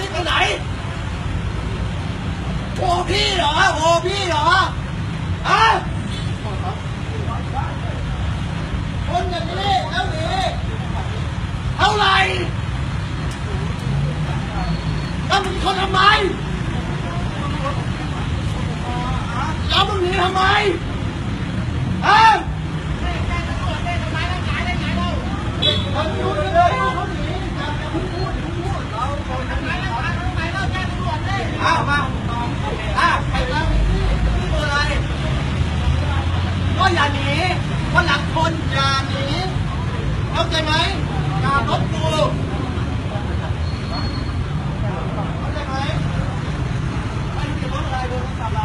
นี้ไปไหนโอ้พี่เหรอโอ้พี่เหรอฮะคนอย่างนี้แล้วหนีเท่าไหร่แล้วมึงชนทำไมแล้วมึงหนีทำไม อย่าหนีวันหลังคนอย่าหนีเข้าใจไหมอย่าลบกูเข้าใจไหมไม่เกี่ยวกับอะไรเลยไม่ทำอะไร